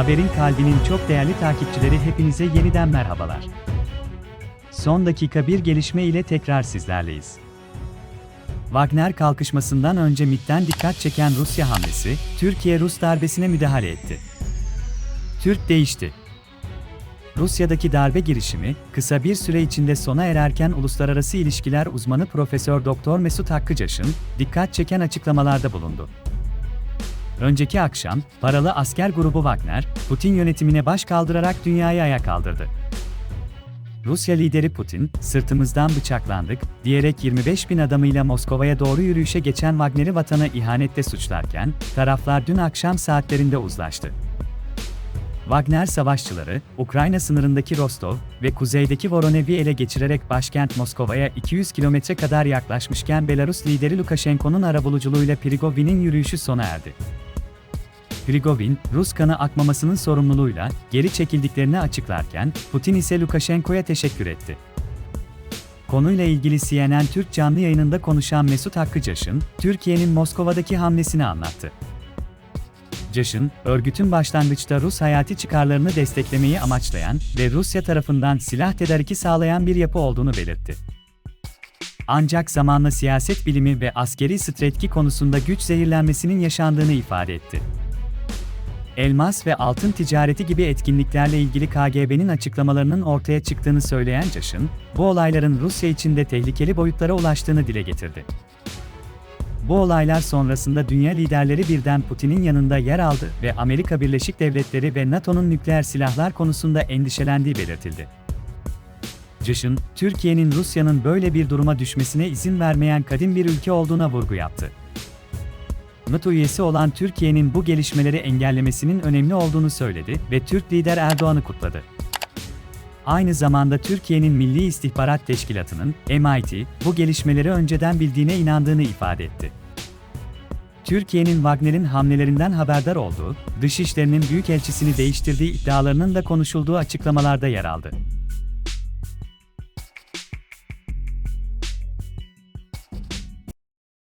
Haberin kalbinin çok değerli takipçileri hepinize yeniden merhabalar. Son dakika bir gelişme ile tekrar sizlerleyiz. Wagner kalkışmasından önce MİT'ten dikkat çeken Rusya hamlesi, Türkiye-Rus darbesine müdahale etti. Türk değişti. Rusya'daki darbe girişimi, kısa bir süre içinde sona ererken uluslararası ilişkiler uzmanı Profesör Doktor Mesut Hakkıcaş'ın dikkat çeken açıklamalarda bulundu. Önceki akşam, paralı asker grubu Wagner, Putin yönetimine baş kaldırarak dünyayı ayağa kaldırdı. Rusya lideri Putin, sırtımızdan bıçaklandık, diyerek 25 bin adamıyla Moskova'ya doğru yürüyüşe geçen Wagner'i vatana ihanette suçlarken, taraflar dün akşam saatlerinde uzlaştı. Wagner savaşçıları, Ukrayna sınırındaki Rostov ve kuzeydeki Voronezh'i ele geçirerek başkent Moskova'ya 200 kilometre kadar yaklaşmışken Belarus lideri Lukashenko'nun arabuluculuğuyla Prigovin'in yürüyüşü sona erdi. Prigovin, Rus kanı akmamasının sorumluluğuyla geri çekildiklerini açıklarken, Putin ise Lukashenko'ya teşekkür etti. Konuyla ilgili CNN Türk canlı yayınında konuşan Mesut Hakkıcaş'ın, Türkiye'nin Moskova'daki hamlesini anlattı. Caş'ın, örgütün başlangıçta Rus hayati çıkarlarını desteklemeyi amaçlayan ve Rusya tarafından silah tedariki sağlayan bir yapı olduğunu belirtti. Ancak zamanla siyaset bilimi ve askeri strategi konusunda güç zehirlenmesinin yaşandığını ifade etti. Elmas ve altın ticareti gibi etkinliklerle ilgili KGB'nin açıklamalarının ortaya çıktığını söyleyen Caş'ın, bu olayların Rusya için de tehlikeli boyutlara ulaştığını dile getirdi. Bu olaylar sonrasında dünya liderleri birden Putin'in yanında yer aldı ve Amerika Birleşik Devletleri ve NATO'nun nükleer silahlar konusunda endişelendiği belirtildi. Caş'ın, Türkiye'nin Rusya'nın böyle bir duruma düşmesine izin vermeyen kadim bir ülke olduğuna vurgu yaptı. NATO üyesi olan Türkiye'nin bu gelişmeleri engellemesinin önemli olduğunu söyledi ve Türk lider Erdoğan'ı kutladı. Aynı zamanda Türkiye'nin Milli İstihbarat Teşkilatı'nın, MIT, bu gelişmeleri önceden bildiğine inandığını ifade etti. Türkiye'nin Wagner'in hamlelerinden haberdar olduğu, dışişlerinin büyükelçisini değiştirdiği iddialarının da konuşulduğu açıklamalarda yer aldı.